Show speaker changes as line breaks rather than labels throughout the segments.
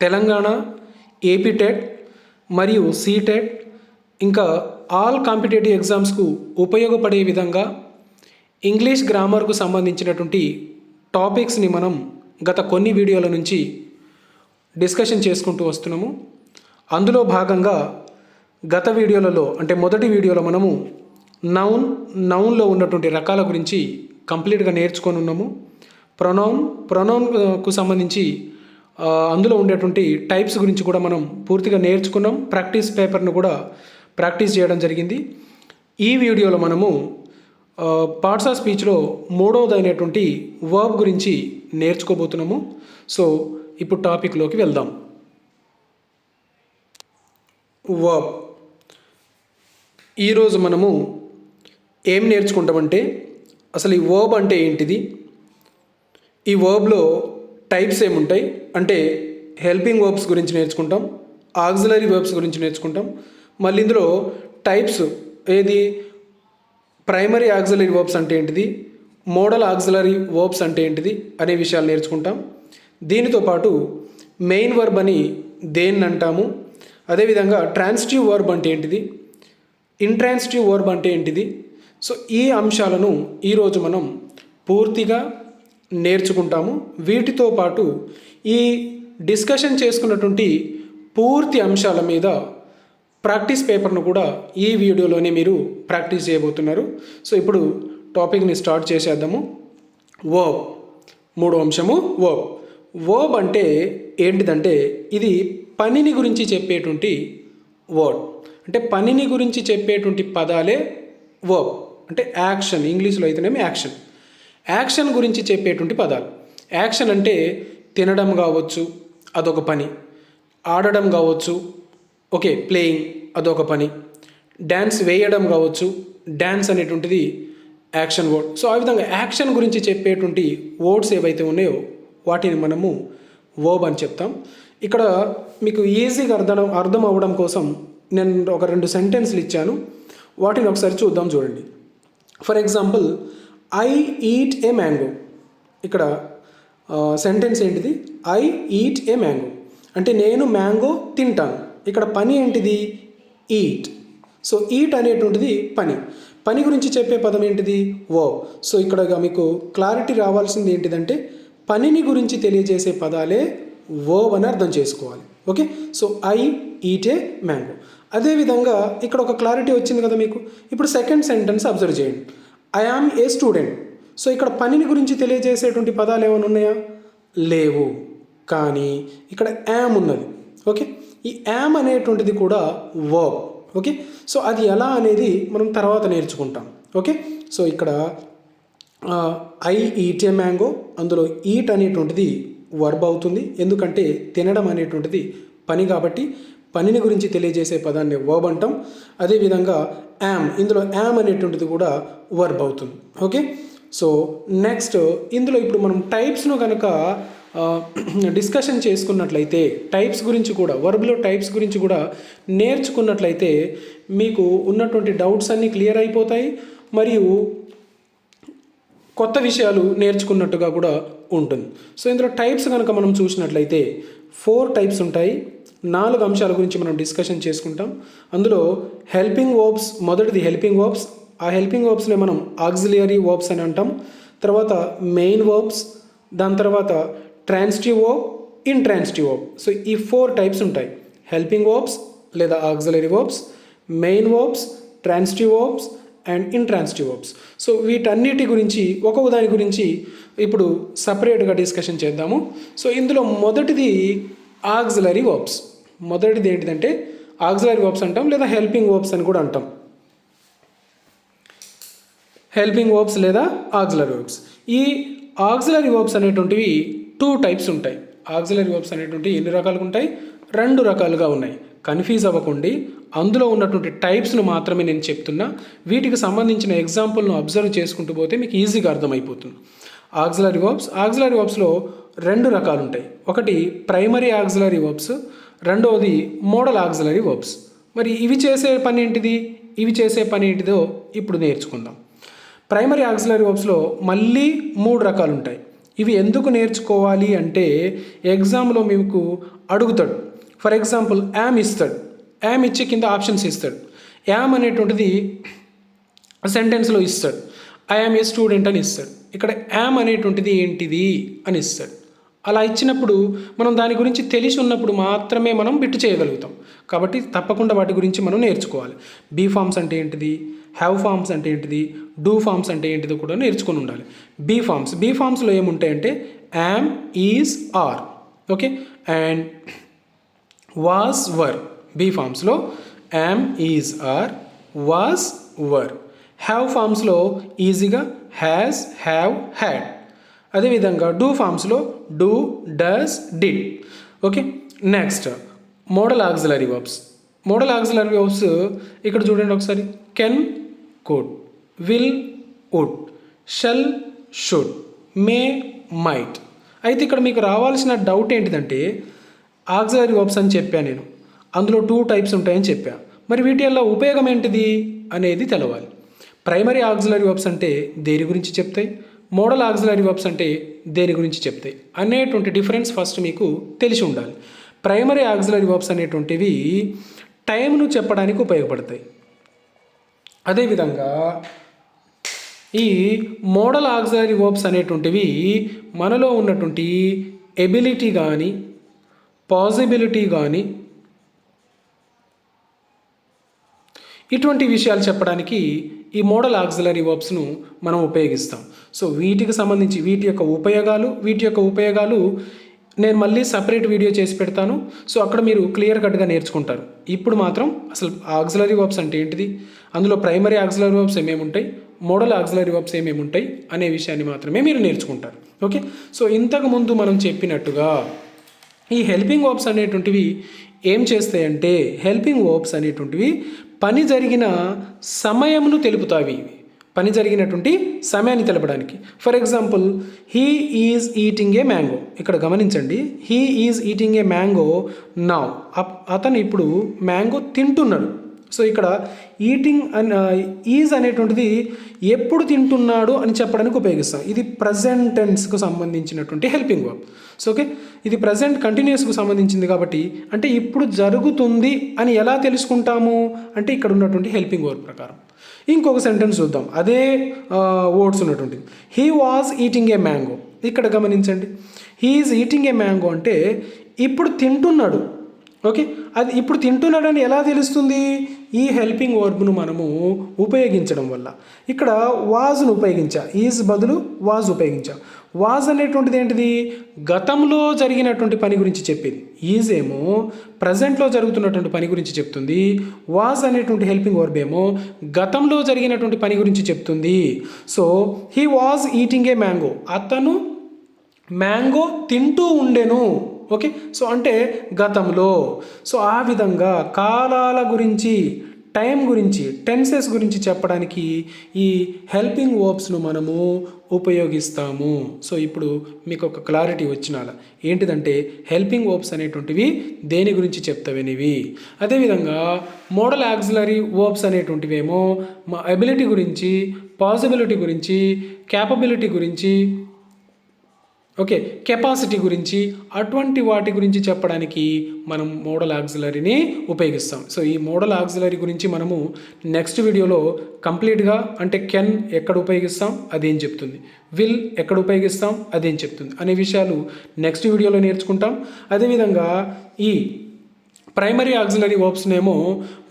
Telangana AP TET మరియు CTET ఇంకా all competitive ఎగ్జామ్స్కు ఉపయోగపడే విధంగా ఇంగ్లీష్ గ్రామర్కు సంబంధించినటువంటి టాపిక్స్ని మనం గత కొన్ని వీడియోల నుంచి డిస్కషన్ చేసుకుంటూ వస్తున్నాము. అందులో భాగంగా గత వీడియోలలో అంటే మొదటి వీడియోలో మనము నౌన్ నౌన్లో ఉన్నటువంటి రకాల గురించి కంప్లీట్గా నేర్చుకొని ఉన్నాము. ప్రొనౌన్ ప్రొనౌన్కు uh, సంబంధించి అందులో ఉండేటువంటి టైప్స్ గురించి కూడా మనం పూర్తిగా నేర్చుకున్నాం. ప్రాక్టీస్ పేపర్ను కూడా ప్రాక్టీస్ చేయడం జరిగింది. ఈ వీడియోలో మనము పార్ట్స్ ఆఫ్ స్పీచ్లో మూడవదైనటువంటి వర్బ్ గురించి నేర్చుకోబోతున్నాము. సో ఇప్పుడు టాపిక్లోకి వెళ్దాం. వర్బ్. ఈరోజు మనము ఏం నేర్చుకుంటామంటే అసలు ఈ వర్బ్ అంటే ఏంటిది? ఈ వర్బ్లో టైప్స్ ఏముంటాయి? అంటే హెల్పింగ్ వర్బ్స్ గురించి నేర్చుకుంటాం ఆక్సిలరీ వర్బ్స్ గురించి నేర్చుకుంటాం. మళ్ళీ ఇందులో టైప్స్ ఏది? ప్రైమరీ ఆక్సిలరీ వర్బ్స్ అంటే ఏంటిది? మోడల్ ఆక్సిలరీ వర్బ్స్ అంటే ఏంటిది? అనే విషయాలు నేర్చుకుంటాం. దీనితో పాటు మెయిన్ వర్బ్ అని దేన్ని అంటాము? అదేవిధంగా ట్రాన్స్టివ్ వర్బ్ అంటే ఏంటిది? ఇంట్రాన్స్టివ్ వర్బ్ అంటే ఏంటిది? సో ఈ అంశాలను ఈరోజు మనం పూర్తిగా నేర్చుకుంటాము. వీటితో పాటు ఈ డిస్కషన్ చేసుకున్నటువంటి పూర్తి అంశాల మీద ప్రాక్టీస్ పేపర్ను కూడా ఈ వీడియోలోనే మీరు ప్రాక్టీస్ చేయబోతున్నారు. సో ఇప్పుడు టాపిక్ని స్టార్ట్ చేసేద్దాము. వర్బ్. మూడో అంశము వర్బ్. వర్బ్ అంటే ఏంటిదంటే ఇది పనిని గురించి చెప్పేటువంటి వర్డ్. అంటే పనిని గురించి చెప్పేటువంటి పదాలే వర్బ్. అంటే యాక్షన్. ఇంగ్లీష్లో అయితేనేమి యాక్షన్. యాక్షన్ గురించి చెప్పేటువంటి పదాలు. యాక్షన్ అంటే తినడం కావచ్చు అదొక పని. ఆడడం కావచ్చు ఓకే ప్లేయింగ్ అదొక పని. డ్యాన్స్ వేయడం కావచ్చు డ్యాన్స్ అనేటువంటిది యాక్షన్ వర్డ్. సో ఆ విధంగా యాక్షన్ గురించి చెప్పేటువంటి వర్డ్స్ ఏవైతే ఉన్నాయో వాటిని మనము వర్బ్ అని చెప్తాం. ఇక్కడ మీకు ఈజీగా అర్థం అర్థం అవ్వడం కోసం నేను ఒక రెండు సెంటెన్స్లు ఇచ్చాను. వాటిని ఒకసారి చూద్దాం చూడండి. For example I eat a mango ఇక్కడ సెంటెన్స్ ఏంటిది? ఐ ఈట్ ఏ మ్యాంగో అంటే నేను మ్యాంగో తింటాను. ఇక్కడ పని ఏంటిది? ఈట్ సో ఈట్ అనేటువంటిది పని. పని గురించి చెప్పే పదం ఏంటిది? వో సో ఇక్కడ మీకు క్లారిటీ రావాల్సింది ఏంటిదంటే పనిని గురించి తెలియజేసే పదాలే వో అని అర్థం చేసుకోవాలి. Okay so I eat a mango అదేవిధంగా ఇక్కడ ఒక క్లారిటీ వచ్చింది కదా మీకు. ఇప్పుడు సెకండ్ సెంటెన్స్ అబ్జర్వ్ చేయండి. I am a student so ఇక్కడ పనిని గురించి తెలియజేసేటువంటి పదాలు ఏమైనా ఉన్నాయా? లేవు. కానీ ఇక్కడ యామ్ ఉన్నది. ఓకే ఈ యామ్ అనేటువంటిది కూడా వర్బ్ ఓకే సో అది ఎలా అనేది మనం తర్వాత నేర్చుకుంటాం. ఓకే సో ఇక్కడ ఐ ఈట్ ఏ మ్యాంగో అందులో ఈట్ అనేటువంటిది వర్బ్ అవుతుంది. ఎందుకంటే తినడం అనేటువంటిది పని కాబట్టి పనిని గురించి తెలియజేసే పదాన్ని వర్బ్ అంటాం. అదేవిధంగా యామ్ ఇందులో యామ్ అనేటువంటిది కూడా వర్బ్ అవుతుంది. ఓకే సో నెక్స్ట్ ఇందులో ఇప్పుడు మనం టైప్స్ను కనుక డిస్కషన్ చేసుకున్నట్లయితే టైప్స్ గురించి కూడా వర్బ్లో టైప్స్ గురించి కూడా నేర్చుకున్నట్లయితే మీకు ఉన్నటువంటి డౌట్స్ అన్నీ క్లియర్ అయిపోతాయి. మరియు కొత్త విషయాలు నేర్చుకున్నట్టుగా కూడా ఉంటుంది. సో ఇందులో టైప్స్ కనుక మనం చూసినట్లయితే ఫోర్ టైప్స్ ఉంటాయి. నాలుగు అంశాల గురించి మనం డిస్కషన్ చేసుకుంటాం. అందులో హెల్పింగ్ వర్బ్స్ మొదటిది హెల్పింగ్ వర్బ్స్. ఆ హెల్పింగ్ వర్బ్స్లో మనం ఆక్సిలియరీ వర్బ్స్ అని అంటాం. తర్వాత మెయిన్ వర్బ్స్ దాని తర్వాత transitive verb intransitive verb. So ఈ ఫోర్ టైప్స్ ఉంటాయి. హెల్పింగ్ వర్బ్స్ లేదా auxiliary verbs main verbs transitive verbs and intransitive verbs. So వీటన్నిటి గురించి ఒక్కొక్క దాని గురించి ఇప్పుడు సపరేట్గా డిస్కషన్ చేద్దాము. సో ఇందులో మొదటిది ఆక్సిలరీ వర్బ్స్. మొదటిది ఏంటిదంటే ఆక్సిలరీ వర్బ్స్ అంటాం లేదా హెల్పింగ్ వర్బ్స్ అని కూడా అంటాం. హెల్పింగ్ వర్బ్స్ లేదా ఆక్సిలరీ వర్బ్స్ ఈ ఆక్సిలరీ వర్బ్స్ అనేటువంటివి టూ టైప్స్ ఉంటాయి. ఆక్సిలరీ వర్బ్స్ అనేటువంటివి ఎన్ని రకాలుగా ఉంటాయి? రెండు రకాలుగా ఉన్నాయి. కన్ఫ్యూజ్ అవ్వకండి. అందులో ఉన్నటువంటి టైప్స్ను మాత్రమే నేను చెప్తున్నా. వీటికి సంబంధించిన ఎగ్జాంపుల్ను అబ్జర్వ్ చేసుకుంటూ పోతే మీకు ఈజీగా అర్థమైపోతుంది. ఆక్సిలరీ వర్బ్స్ ఆక్సిలరీ వర్బ్స్లో రెండు రకాలు ఉంటాయి ఒకటి ప్రైమరీ ఆక్సిలరీ వర్బ్స్ రెండవది మోడల్ ఆక్సిలరీ వర్బ్స్. మరి ఇవి చేసే పని ఏంటిది? ఇవి చేసే పని ఏంటిదో ఇప్పుడు నేర్చుకుందాం. ప్రైమరీ ఆక్సిలరీ వర్బ్స్లో మళ్ళీ మూడు రకాలు ఉంటాయి ఇవి ఎందుకు నేర్చుకోవాలి అంటే ఎగ్జామ్లో మీకు అడుగుతాడు. ఫర్ ఎగ్జాంపుల్ యామ్ ఇస్తాడు. యామ్ ఇచ్చి కింద ఆప్షన్స్ ఇస్తాడు. యామ్ అనేటువంటిది సెంటెన్స్లో ఇస్తాడు. యామ్ ఏ స్టూడెంట్ అని ఇస్తాడు. ఇక్కడ యామ్ అనేటువంటిది ఏంటిది అని ఇస్తాడు. అలా ఇచ్చినప్పుడు మనం దాని గురించి తెలిసి ఉన్నప్పుడు మాత్రమే మనం బిట్టు చేయగలుగుతాం. కాబట్టి తప్పకుండా వాటి గురించి మనం నేర్చుకోవాలి. బీ ఫార్మ్స్ అంటే ఏంటిది? హ్యావ్ ఫార్మ్స్ అంటే ఏంటిది? డూ ఫార్మ్స్ అంటే ఏంటిది కూడా నేర్చుకొని ఉండాలి. బీ ఫార్మ్స్ బీ ఫార్మ్స్లో ఏముంటాయంటే am is are okay? And was were be ఫార్మ్స్లో am is are was were have ఫార్మ్స్లో ఈజీగా హ్యాస్ హ్యావ్ హ్యాడ్ అదేవిధంగా do ఫార్మ్స్లో do does did okay next modal auxiliary verbs modal auxiliary verbs ఇక్కడ చూడండి ఒకసారి. Can could will would shall should may might అయితే ఇక్కడ మీకు రావాల్సిన doubt ఏంటిదంటే ఆక్సిలరీ వర్బ్స్ అని చెప్పాను నేను. అందులో టూ టైప్స్ ఉంటాయని చెప్పా. మరి వీటి వల్ల ఉపయోగం ఏంటిది? అనేది తెలవాలి. ప్రైమరీ ఆక్సిలరీ వర్బ్స్ అంటే దేని గురించి చెప్తాయి? మోడల్ ఆక్సిలరీ వర్బ్స్ అంటే దేని గురించి చెప్తాయి అనేటువంటి డిఫరెన్స్ ఫస్ట్ మీకు తెలిసి ఉండాలి. ప్రైమరీ ఆక్సిలరీ వర్బ్స్ అనేటువంటివి టైంను చెప్పడానికి ఉపయోగపడతాయి. అదేవిధంగా ఈ మోడల్ ఆక్సిలరీ వర్బ్స్ అనేటువంటివి మనలో ఉన్నటువంటి ఎబిలిటీ కానీ పాసిబిలిటీ కానీ ఇటువంటి విషయాలు చెప్పడానికి ఈ మోడల్ ఆక్సిలరీ వర్బ్స్ను మనం ఉపయోగిస్తాం. సో వీటికి సంబంధించి వీటి యొక్క ఉపయోగాలు వీటి యొక్క ఉపయోగాలు నేను మళ్ళీ సపరేట్ వీడియో చేసి పెడతాను. సో అక్కడ మీరు క్లియర్ కట్గా నేర్చుకుంటారు. ఇప్పుడు మాత్రం అసలు ఆక్సిలరీ వర్బ్స్ అంటే ఏంటిది? అందులో ప్రైమరీ ఆక్సిలరీ వర్బ్స్ ఏమేమి ఉంటాయి? మోడల్ ఆక్సిలరీ వర్బ్స్ ఏమేమి ఉంటాయి? అనే విషయాన్ని మాత్రమే మీరు నేర్చుకుంటారు. ఓకే? సో ఇంతకు ముందు మనం చెప్పినట్టుగా ఈ హెల్పింగ్ వర్బ్స్ అనేటువంటివి ఏం చేస్తాయంటే హెల్పింగ్ వర్బ్స్ అనేటువంటివి పని జరిగిన సమయమును తెలుపుతావి పని జరిగినటువంటి సమయాన్ని తెలపడానికి. For example he is eating a mango ఇక్కడ గమనించండి. He is eating a mango now అతను ఇప్పుడు మ్యాంగో తింటున్నాడు. సో ఇక్కడ ఈటింగ్ అన్ ఈజ్ అనేటువంటిది ఎప్పుడు తింటున్నాడు అని చెప్పడానికి ఉపయోగిస్తాం. ఇది ప్రజెంట్ టెన్స్కు సంబంధించినటువంటి హెల్పింగ్ వర్బ్ సో ఓకే ఇది ప్రజెంట్ కంటిన్యూస్కు సంబంధించింది కాబట్టి అంటే ఇప్పుడు జరుగుతుంది అని ఎలా తెలుసుకుంటాము? అంటే ఇక్కడ ఉన్నటువంటి హెల్పింగ్ వర్బ్ ప్రకారం. ఇంకొక సెంటెన్స్ చూద్దాం. అదే uh, వర్డ్స్ ఉన్నటువంటిది. He was eating a mango ఇక్కడ గమనించండి. He is eating a mango అంటే ఇప్పుడు తింటున్నాడు. ఓకే? అది ఇప్పుడు తింటున్నాడని ఎలా తెలుస్తుంది? ఈ హెల్పింగ్ వర్బ్ను మనము ఉపయోగించడం వల్ల. ఇక్కడ వాజ్ను ఉపయోగించా. ఈజ్ బదులు వాజ్ ఉపయోగించా. వాజ్ అనేటువంటిది ఏంటిది? గతంలో జరిగినటువంటి పని గురించి చెప్పేది. ఈజ్ ఏమో ప్రజెంట్లో జరుగుతున్నటువంటి పని గురించి చెప్తుంది. వాజ్ అనేటువంటి హెల్పింగ్ వర్బ్ ఏమో గతంలో జరిగినటువంటి పని గురించి చెప్తుంది. So he was eating a mango. అతను మ్యాంగో తింటూ ఉండెను. ఓకే? సో అంటే గతంలో. సో ఆ విధంగా కాలాల గురించి టైం గురించి టెన్సెస్ గురించి చెప్పడానికి ఈ హెల్పింగ్ వర్బ్స్ను మనము ఉపయోగిస్తాము. సో ఇప్పుడు మీకు ఒక క్లారిటీ వచ్చినాల. ఏంటిదంటే హెల్పింగ్ వర్బ్స్ అనేటువంటివి దేని గురించి చెప్తావనేవి? అదేవిధంగా మోడల్ యాక్సిలరీ వర్బ్స్ అనేటువంటివేమో మా అబిలిటీ గురించి పాసిబిలిటీ గురించి క్యాపబిలిటీ గురించి ఓకే కెపాసిటీ గురించి అటువంటి వాటి గురించి చెప్పడానికి మనం మోడల్ ఆక్సిలరీని ఉపయోగిస్తాం. సో ఈ మోడల్ ఆక్సిలరీ గురించి మనము నెక్స్ట్ వీడియోలో కంప్లీట్గా అంటే కెన్ ఎక్కడ ఉపయోగిస్తాం అదేం చెప్తుంది. విల్ ఎక్కడ ఉపయోగిస్తాం అదేం చెప్తుంది అనే విషయాలు నెక్స్ట్ వీడియోలో నేర్చుకుంటాం. అదేవిధంగా ఈ ప్రైమరీ ఆక్సిలరీ వర్బ్స్నేమో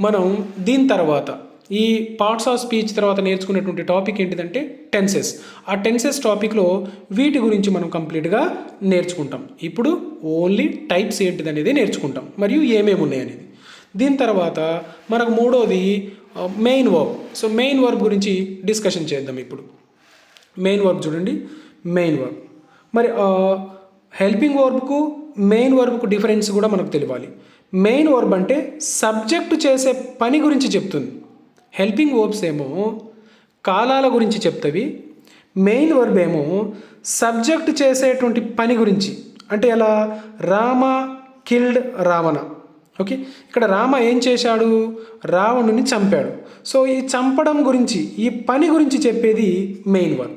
మనం దీని తర్వాత ఈ పార్ట్స్ ఆఫ్ స్పీచ్ తర్వాత నేర్చుకునేటువంటి టాపిక్ ఏంటిదంటే టెన్సెస్ ఆ టెన్సెస్ టాపిక్లో వీటి గురించి మనం కంప్లీట్గా నేర్చుకుంటాం. ఇప్పుడు ఓన్లీ టైప్స్ ఏంటిది అనేది నేర్చుకుంటాం. మరియు ఏమేమి ఉన్నాయి అనేది దీని తర్వాత మనకు మూడోది main verb so main verb గురించి డిస్కషన్ చేద్దాం ఇప్పుడు. మెయిన్ వర్బ్ చూడండి. మెయిన్ వర్బ్ మరి హెల్పింగ్ వర్బ్కు మెయిన్ వర్బ్కు డిఫరెన్స్ కూడా మనకు తెలియాలి. మెయిన్ వర్బ్ అంటే సబ్జెక్టు చేసే పని గురించి చెప్తుంది. హెల్పింగ్ వర్బ్స్ ఏమో కాలాల గురించి చెప్తవి మెయిన్ వర్బ్ ఏమో సబ్జెక్ట్ చేసేటువంటి పని గురించి. అంటే ఎలా? రామ కిల్డ్ రావణ. ఓకే? ఇక్కడ రామ ఏం చేశాడు? రావణుని చంపాడు. సో ఈ చంపడం గురించి ఈ పని గురించి చెప్పేది మెయిన్ వర్బ్.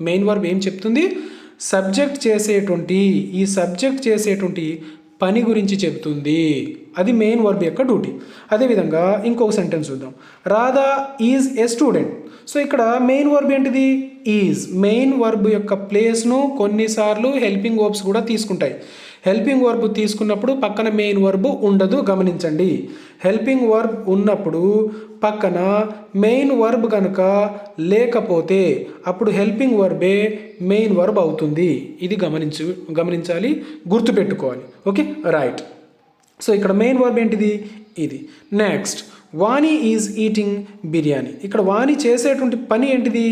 మెయిన్ వర్బ్ ఏం చెప్తుంది? సబ్జెక్ట్ చేసేటువంటి ఈ సబ్జెక్ట్ చేసేటువంటి పని గురించి చెప్తుంది. అది మెయిన్ వర్బ్ యొక్క డ్యూటీ అదేవిధంగా ఇంకొక సెంటెన్స్ చూద్దాం. Radha is a student so ఇక్కడ మెయిన్ వర్బ్ ఏంటిది? ఈజ్ మెయిన్ వర్బ్ యొక్క ప్లేస్ను కొన్నిసార్లు హెల్పింగ్ వర్బ్స్ కూడా తీసుకుంటాయి. హెల్పింగ్ వర్బ్ తీసుకున్నప్పుడు పక్కన మెయిన్ వర్బ్ ఉండదు గమనించండి. హెల్పింగ్ వర్బ్ ఉన్నప్పుడు పక్కన మెయిన్ వర్బ్ కనుక లేకపోతే అప్పుడు హెల్పింగ్ వర్బే మెయిన్ వర్బ్ అవుతుంది. ఇది గమనించు గమనించాలి గుర్తుపెట్టుకోవాలి. ఓకే? రైట్ సో ఇక్కడ మెయిన్ వర్బ్ ఏంటిది ఇది next Vani is eating biryani ఇక్కడ వాణి చేసేటువంటి పని ఏంటిది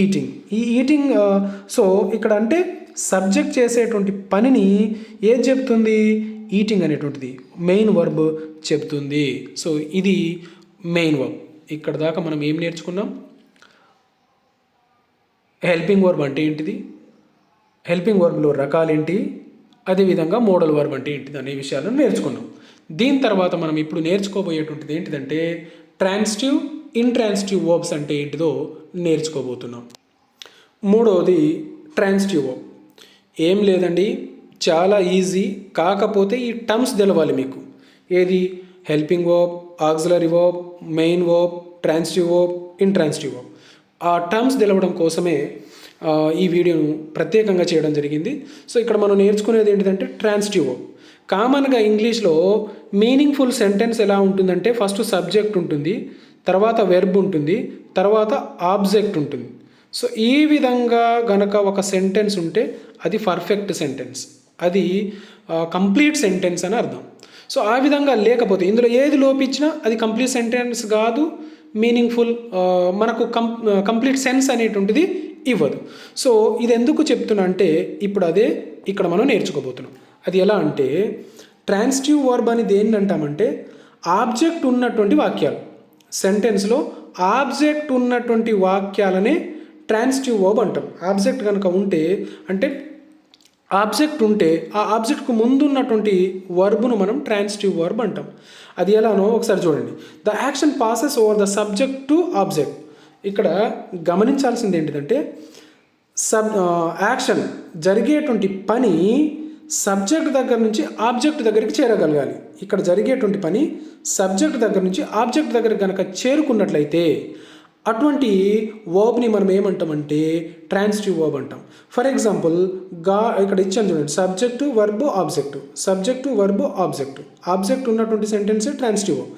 ఈటింగ్ ఈ ఈటింగ్ సో ఇక్కడ అంటే సబ్జెక్ట్ చేసేటువంటి పనిని ఏది చెప్తుంది? ఈటింగ్ అనేటువంటిది మెయిన్ వర్బ్ చెప్తుంది. సో ఇది మెయిన్ వర్బ్ ఇక్కడ దాకా మనం ఏం నేర్చుకున్నాం? హెల్పింగ్ వర్బ్ అంటే ఏంటిది? హెల్పింగ్ వర్బ్లో రకాలేంటి? అదేవిధంగా మోడల్ వర్బ్ అంటే ఏంటిది అనే విషయాలను నేర్చుకున్నాం. దీని తర్వాత మనం ఇప్పుడు నేర్చుకోబోయేటువంటిది ఏంటిదంటే ట్రాన్స్టివ్ ఇంట్రాన్స్టివ్ వర్బ్స్ అంటే ఏంటిదో నేర్చుకోబోతున్నాం. మూడవది ట్రాన్స్టివ్ వర్బ్. ఏం లేదండి చాలా ఈజీ కాకపోతే ఈ టర్మ్స్ తెలవాలి మీకు. ఏది? Helping verb auxiliary verb main verb transitive verb intransitive verb. ఆ టర్మ్స్ తెలవడం కోసమే ఈ వీడియోను ప్రత్యేకంగా చేయడం జరిగింది. సో ఇక్కడ మనం నేర్చుకునేది ఏంటిదంటే ట్రాన్స్టివో కామన్గా ఇంగ్లీష్లో మీనింగ్ఫుల్ సెంటెన్స్ ఎలా ఉంటుందంటే ఫస్ట్ సబ్జెక్ట్ ఉంటుంది తర్వాత వెర్బ్ ఉంటుంది తర్వాత ఆబ్జెక్ట్ ఉంటుంది. సో ఈ విధంగా గనక ఒక సెంటెన్స్ ఉంటే అది పర్ఫెక్ట్ సెంటెన్స్. అది కంప్లీట్ సెంటెన్స్ అని అర్థం. సో ఆ విధంగా లేకపోతే ఇందులో ఏది లోపించినా అది కంప్లీట్ సెంటెన్స్ కాదు మీనింగ్ఫుల్ మనకు కం కంప్లీట్ సెన్స్ అనేటువంటిది ఇవ్వదు. సో ఇది ఎందుకు చెప్తున్నా అంటే ఇప్పుడు అదే ఇక్కడ మనం నేర్చుకోబోతున్నాం. అది ఎలా అంటే ట్రాన్స్టివ్ వర్బ్ అని దేన్ని అంటామంటే ఆబ్జెక్ట్ ఉన్నటువంటి వాక్యాలు. సెంటెన్స్లో ఆబ్జెక్ట్ ఉన్నటువంటి వాక్యాలనే ట్రాన్స్టివ్ వర్బ్ అంటాం. ఆబ్జెక్ట్ కనుక ఉంటే అంటే ఆబ్జెక్ట్ ఉంటే ఆ ఆబ్జెక్ట్కు ముందున్నటువంటి వర్బును వర్బ్ను మనం ట్రాన్స్టివ్ వర్బ్ అంటాం. అది ఎలానో ఒకసారి చూడండి. The action passes over the subject to object. ఇక్కడ గమనించాల్సింది ఏంటిదంటే సబ్ యాక్షన్ జరిగేటువంటి పని సబ్జెక్ట్ దగ్గర నుంచి ఆబ్జెక్ట్ దగ్గరికి చేరగలగాలి. ఇక్కడ జరిగేటువంటి పని సబ్జెక్ట్ దగ్గర నుంచి ఆబ్జెక్ట్ దగ్గర కనుక చేరుకున్నట్లయితే అటువంటి వర్బ్ని మనం ఏమంటామంటే ట్రాన్స్టివ్ వర్బ్ అంటాం. ఫర్ ఎగ్జాంపుల్గా ఇక్కడ ఇచ్చాను చూడండి subject verb object. Subject verb object. Object ఉన్నటువంటి sentence transitive verb.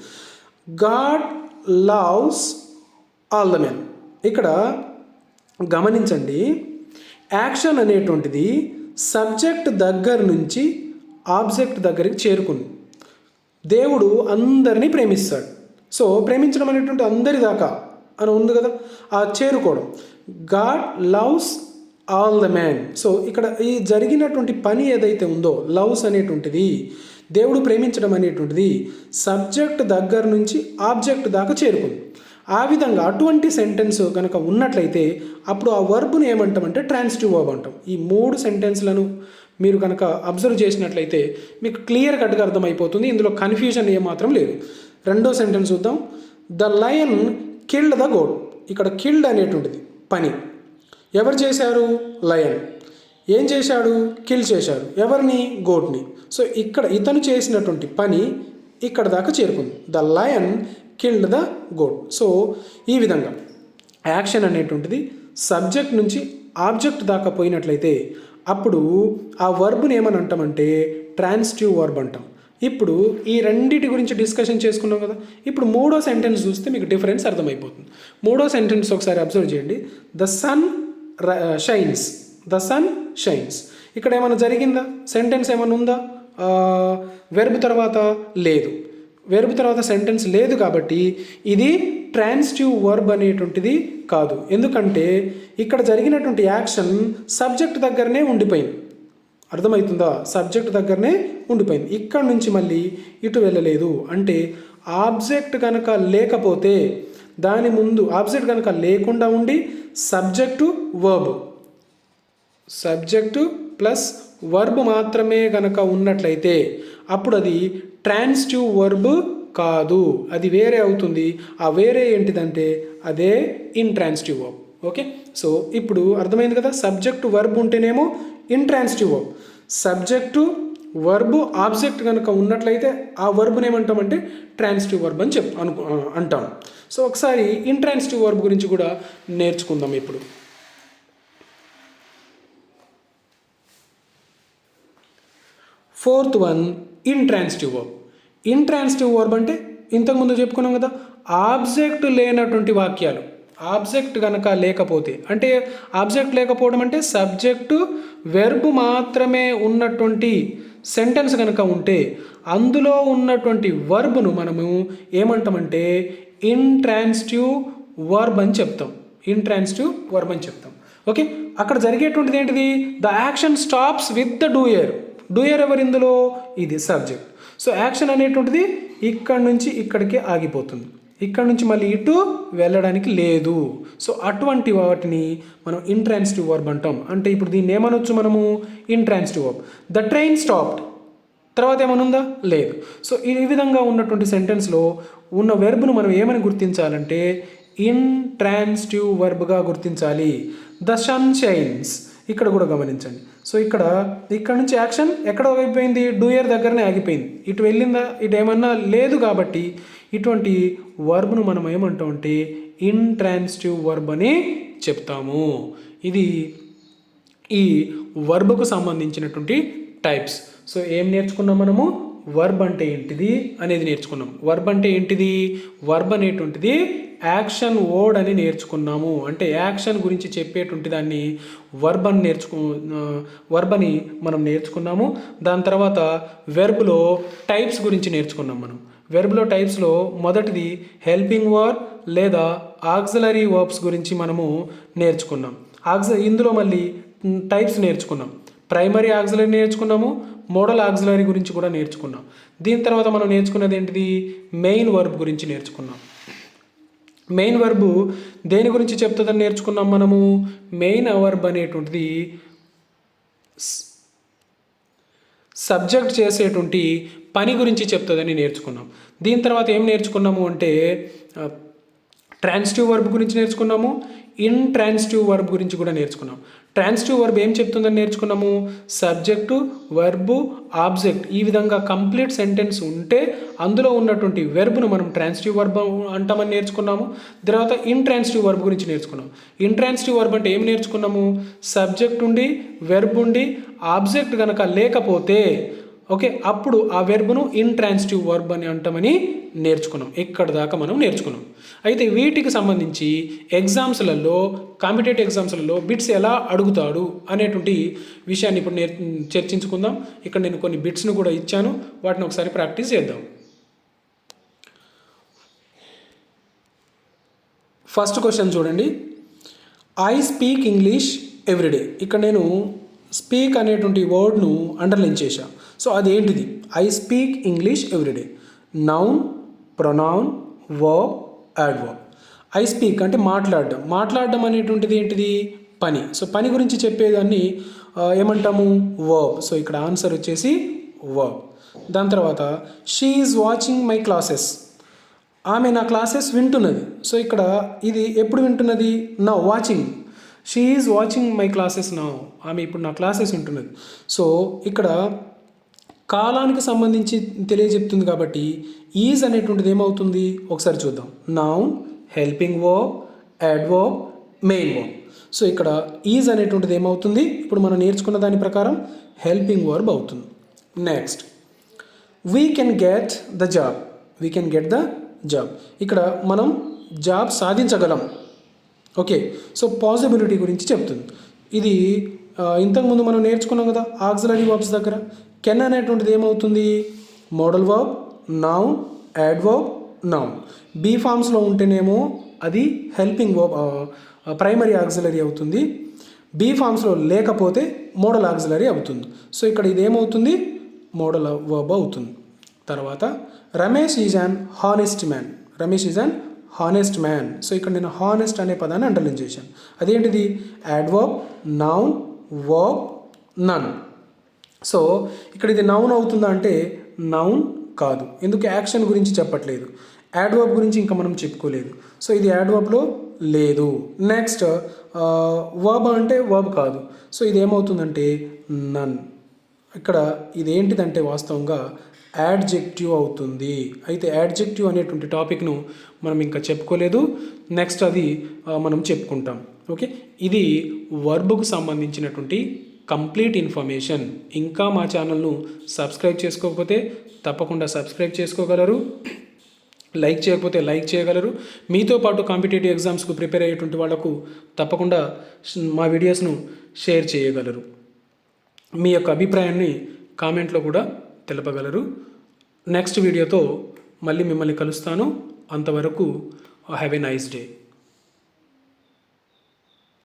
God loves all the men ఇక్కడ గమనించండి యాక్షన్ అనేటువంటిది సబ్జెక్ట్ దగ్గర నుంచి ఆబ్జెక్ట్ దగ్గరికి చేరుకుంది. దేవుడు అందరినీ ప్రేమిస్తాడు. సో ప్రేమించడం అనేటువంటి అందరి దాకా అని ఉంది కదా ఆ చేరుకోవడం. God loves all the man so ఇక్కడ ఈ జరిగినటువంటి పని ఏదైతే ఉందో లవ్స్ అనేటువంటిది దేవుడు ప్రేమించడం అనేటువంటిది సబ్జెక్ట్ దగ్గర నుంచి ఆబ్జెక్ట్ దాకా చేరుకుంది. ఆ విధంగా అటువంటి సెంటెన్స్ కనుక ఉన్నట్లయితే అప్పుడు ఆ వర్బ్ను ఏమంటామంటే ట్రాన్స్టివ్ వర్బ్ అంటాం. ఈ మూడు సెంటెన్స్లను మీరు కనుక అబ్జర్వ్ చేసినట్లయితే మీకు క్లియర్ కట్గా అర్థమైపోతుంది. ఇందులో కన్ఫ్యూజన్ ఏమాత్రం లేదు. రెండో సెంటెన్స్ చూద్దాం. The lion killed the goat ఇక్కడ కిల్డ్ అనేటువంటిది. పని. ఎవరు చేశారు? లయన్ ఏం చేశాడు? కిల్ చేశాడు. ఎవరిని? గోడ్ని సో ఇక్కడ ఇతను చేసినటువంటి పని ఇక్కడ దాకా చేరుకుంది. The lion killed the goat so ఈ విధంగా యాక్షన్ అనేటువంటిది సబ్జెక్ట్ నుంచి ఆబ్జెక్ట్ దాకా పోయినట్లయితే అప్పుడు ఆ వర్బ్ని ఏమని అంటామంటే ట్రాన్స్టివ్ వర్బ్ అంటాం. ఇప్పుడు ఈ రెండింటి గురించి డిస్కషన్ చేసుకున్నాం కదా ఇప్పుడు మూడో సెంటెన్స్ చూస్తే మీకు డిఫరెన్స్ అర్థమైపోతుంది. మూడో సెంటెన్స్ ఒకసారి అబ్జర్వ్ చేయండి. The sun shines the sun shines ఇక్కడ ఏమైనా జరిగిందా? సెంటెన్స్ ఏమైనా ఉందా? Uh, వెర్బ్ తర్వాత లేదు. వెర్బ్ తర్వాత సెంటెన్స్ లేదు కాబట్టి ఇది ట్రాన్స్టివ్ వర్బ్ అనేటువంటిది కాదు. ఎందుకంటే ఇక్కడ జరిగినటువంటి యాక్షన్ సబ్జెక్ట్ దగ్గరనే ఉండిపోయింది. అర్థమవుతుందా? సబ్జెక్ట్ దగ్గరనే ఉండిపోయింది. ఇక్కడ నుంచి మళ్ళీ ఇటు వెళ్ళలేదు. అంటే ఆబ్జెక్ట్ కనుక లేకపోతే దాని ముందు ఆబ్జెక్ట్ కనుక లేకుండా ఉండి subject verb subject plus verb మాత్రమే కనుక ఉన్నట్లయితే అప్పుడు అది ట్రాన్స్టివ్ వర్బ్ కాదు. అది వేరే అవుతుంది. ఆ వేరే ఏంటిదంటే అదే ఇంట్రాన్స్టివ్ వర్బ్ ఓకే? సో ఇప్పుడు అర్థమైంది కదా? సబ్జెక్ట్ వర్బ్ ఉంటేనేమో intransitive verb subject verb object కనుక ఉన్నట్లయితే ఆ వర్బ్ని ఏమంటామంటే ట్రాన్స్టివ్ వర్బ్ అని చెప్ అను అంటాం. సో ఒకసారి ఇంట్రాన్స్టివ్ వర్బ్ గురించి కూడా నేర్చుకుందాం ఇప్పుడు. Fourth one intransitive verb intransitive verb అంటే ఇంతకుముందు చెప్పుకున్నాం కదా ఆబ్జెక్ట్ లేనటువంటి వాక్యాలు. ఆబ్జెక్ట్ కనుక లేకపోతే అంటే ఆబ్జెక్ట్ లేకపోవడం అంటే సబ్జెక్టు వెర్బ్ మాత్రమే ఉన్నటువంటి సెంటెన్స్ కనుక ఉంటే అందులో ఉన్నటువంటి వర్బ్ను మనము ఏమంటామంటే ఇంట్రాన్సిటివ్ వర్బ్ అని చెప్తాం. ఇంట్రాన్సిటివ్ వర్బ్ అని చెప్తాం. ఓకే? అక్కడ జరిగేటువంటిది ఏంటిది? The action stops with the doer doer ఎవరు ఇందులో? ఇది సబ్జెక్ట్. సో యాక్షన్ అనేటువంటిది ఇక్కడ నుంచి ఇక్కడికే ఆగిపోతుంది. ఇక్కడ నుంచి మళ్ళీ ఇటు వెళ్ళడానికి లేదు. సో అటువంటి వాటిని మనం ఇంట్రాన్సిటివ్ వర్బ్ అంటాం. అంటే ఇప్పుడు దీన్ని ఏమనొచ్చు మనము? Intransitive verb the train stopped తర్వాత ఏమైనా ఉందా లేదు. సో ఈ విధంగా ఉన్నటువంటి సెంటెన్స్లో ఉన్న వెర్బ్ను మనం ఏమని గుర్తించాలంటే ఇంట్రాన్సిటివ్ వర్బ్గా గుర్తించాలి. ద సన్ షైన్స్ ఇక్కడ కూడా గమనించండి. సో ఇక్కడ ఇక్కడ నుంచి యాక్షన్ ఎక్కడ అయిపోయింది డూయర్ దగ్గరనే ఆగిపోయింది. ఇటు వెళ్ళిందా ఇటు ఏమన్నా లేదు కాబట్టి ఇటువంటి వర్బ్ను మనం ఏమంటాం అంటే ఇంట్రాన్సిటివ్ వర్బ్ అని చెప్తాము. ఇది ఈ వర్బ్కు సంబంధించినటువంటి టైప్స్. సో ఏం నేర్చుకున్నాం మనము? వర్బ్ అంటే ఏంటిది అనేది నేర్చుకున్నాం. వర్బ్ అంటే ఏంటిది? వర్బ్ అనేటువంటిది యాక్షన్ వర్డ్ అని నేర్చుకున్నాము. అంటే యాక్షన్ గురించి చెప్పేటువంటి దాన్ని వర్బ్ అని నేర్చుకు వర్బ్ అని మనం నేర్చుకున్నాము. దాని తర్వాత వెర్బ్లో టైప్స్ గురించి నేర్చుకున్నాం మనం. వెర్బ్లో టైప్స్లో మొదటిది హెల్పింగ్ వర్బ్ లేదా ఆక్సిలరీ వర్బ్స్ గురించి మనము నేర్చుకున్నాం. ఆక్స ఇందులో మళ్ళీ టైప్స్ నేర్చుకున్నాం. ప్రైమరీ ఆక్సిలరీ నేర్చుకున్నాము మోడల్ ఆక్సిలరీ గురించి కూడా నేర్చుకున్నాం. దీని తర్వాత మనం నేర్చుకున్నది ఏంటిది? మెయిన్ వర్బ్ గురించి నేర్చుకున్నాం. మెయిన్ వర్బు దేని గురించి చెప్తుందని నేర్చుకున్నాం మనము? మెయిన్ వర్బ్ అనేటువంటిది సబ్జెక్ట్ చేసేటువంటి పని గురించి చెప్తుందని నేర్చుకున్నాం. దీని తర్వాత ఏం నేర్చుకున్నాము అంటే ట్రాన్స్టివ్ వర్బ్ గురించి నేర్చుకున్నాము. ఇన్ ట్రాన్స్టివ్ వర్బ్ గురించి కూడా నేర్చుకున్నాం. ట్రాన్స్టివ్ వర్బ్ ఏం చెప్తుందని నేర్చుకున్నాము? Subject verb object. ఈ విధంగా కంప్లీట్ సెంటెన్స్ ఉంటే అందులో ఉన్నటువంటి వెర్బ్ను మనం ట్రాన్స్టివ్ వర్బ్ అంటామని నేర్చుకున్నాము. తర్వాత ఇంట్రాన్స్టివ్ వర్బ్ గురించి నేర్చుకున్నాం. ఇంట్రాన్స్టివ్ వర్బ్ అంటే ఏం నేర్చుకున్నాము? సబ్జెక్ట్ ఉండి వెర్బ్ ఉండి ఆబ్జెక్ట్ కనుక లేకపోతే ఓకే అప్పుడు ఆ వెర్బ్ను ఇంట్రాన్సిటివ్ వర్బ్ అని అంటామని నేర్చుకున్నాం. ఇక్కడ దాకా మనం నేర్చుకున్నాం. అయితే వీటికి సంబంధించి ఎగ్జామ్స్లలో కాంపిటేటివ్ ఎగ్జామ్స్లలో బిట్స్ ఎలా అడుగుతాడు అనేటువంటి విషయాన్ని ఇప్పుడు నేర్ చర్చించుకుందాం. ఇక్కడ నేను కొన్ని బిట్స్ను కూడా ఇచ్చాను. వాటిని ఒకసారి ప్రాక్టీస్ చేద్దాం. ఫస్ట్ క్వశ్చన్ చూడండి. ఐ స్పీక్ ఇంగ్లీష్ ఎవ్రీడే ఇక్కడ నేను స్పీక్ అనేటువంటి వర్డ్ను అండర్లైన్ చేశాను సో అదేంటిది? I speak English everyday noun pronoun verb adverb I speak అంటే మాట్లాడడం. మాట్లాడడం అనేటువంటిది ఏంటిది? పని. సో పని గురించి చెప్పేదాన్ని ఏమంటాము? వర్బ్ సో ఇక్కడ ఆన్సర్ వచ్చేసి వర్బ్ దాని తర్వాత she is watching my classes ఆమె నా క్లాసెస్ వింటున్నది. సో ఇక్కడ ఇది ఎప్పుడు వింటున్నది? నా watching she is watching my classes నా ఆమె ఇప్పుడు నా క్లాసెస్ వింటున్నది. సో ఇక్కడ కాలానికి సంబంధించి తెలియజెప్తుంది కాబట్టి ఈజ్ అనేటువంటిది ఏమవుతుంది? ఒకసారి చూద్దాం. Noun helping verb adverb main verb so ఇక్కడ ఈజ్ అనేటువంటిది ఏమవుతుంది? ఇప్పుడు మనం నేర్చుకున్న దాని ప్రకారం హెల్పింగ్ వర్బ్ అవుతుంది. Next we can get the job we can get the job ఇక్కడ మనం జాబ్ సాధించగలం. ఓకే సో పాసిబిలిటీ గురించి చెప్తుంది. ఇది ఇంతకుముందు మనం నేర్చుకున్నాం కదా ఆక్సిలరీ వర్బ్స్ దగ్గర. కెన్ అనేటువంటిది ఏమవుతుంది? Modal verb noun adverb noun. Be ఫామ్స్లో ఉంటేనేమో అది హెల్పింగ్ వర్బ్ ప్రైమరీ ఆక్సిలరీ అవుతుంది. బీ ఫామ్స్లో లేకపోతే మోడల్ ఆక్సిలరీ అవుతుంది. సో ఇక్కడ ఇది ఏమవుతుంది మోడల్ వర్బ్ అవుతుంది. తర్వాత Ramesh is an honest man. Ramesh is an honest man. So ఇక్కడ నేను హానెస్ట్ అనే పదాన్ని అండర్లైన్ చేశాను. అదేంటిది? Adverb noun verb none. So ఇక్కడ ఇది నౌన్ అవుతుందా అంటే నౌన్ కాదు. ఎందుకు యాక్షన్ గురించి చెప్పట్లేదు. యాడ్ వర్బ్ గురించి ఇంకా మనం చెప్పుకోలేదు. సో ఇది యాడ్వర్బ్లో లేదు. నెక్స్ట్ వర్బ్ uh, అంటే వర్బ్ కాదు. సో ఇది ఏమవుతుందంటే నన్ ఇక్కడ ఇదేంటిదంటే వాస్తవంగా యాడ్జెక్టివ్ అవుతుంది. అయితే యాడ్జెక్టివ్ అనేటువంటి టాపిక్ను మనం ఇంకా చెప్పుకోలేదు. నెక్స్ట్ అది uh, మనం చెప్పుకుంటాం. ఓకే ఇది వర్బుకు సంబంధించినటువంటి కంప్లీట్ ఇన్ఫర్మేషన్ ఇంకా మా ఛానల్ను సబ్స్క్రైబ్ చేసుకోకపోతే తప్పకుండా సబ్స్క్రైబ్ చేసుకోగలరు లైక్ చేయకపోతే లైక్ చేయగలరు. మీతో పాటు కాంపిటేటివ్ ఎగ్జామ్స్కు ప్రిపేర్ అయ్యేటువంటి వాళ్ళకు తప్పకుండా మా వీడియోస్ను షేర్ చేయగలరు. మీ యొక్క అభిప్రాయాన్ని కామెంట్లో కూడా తెలపగలరు. నెక్స్ట్ వీడియోతో మళ్ళీ మిమ్మల్ని కలుస్తాను. అంతవరకు హ్యావ్ ఎ నైస్ డే